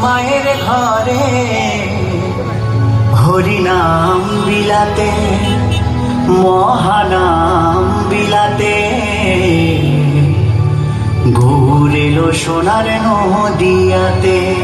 মায়ের ঘরে। হরিনাম বিলাতে মহানাম বিলাতে। ঘুরেলো এলো সোনার নদিয়াতে।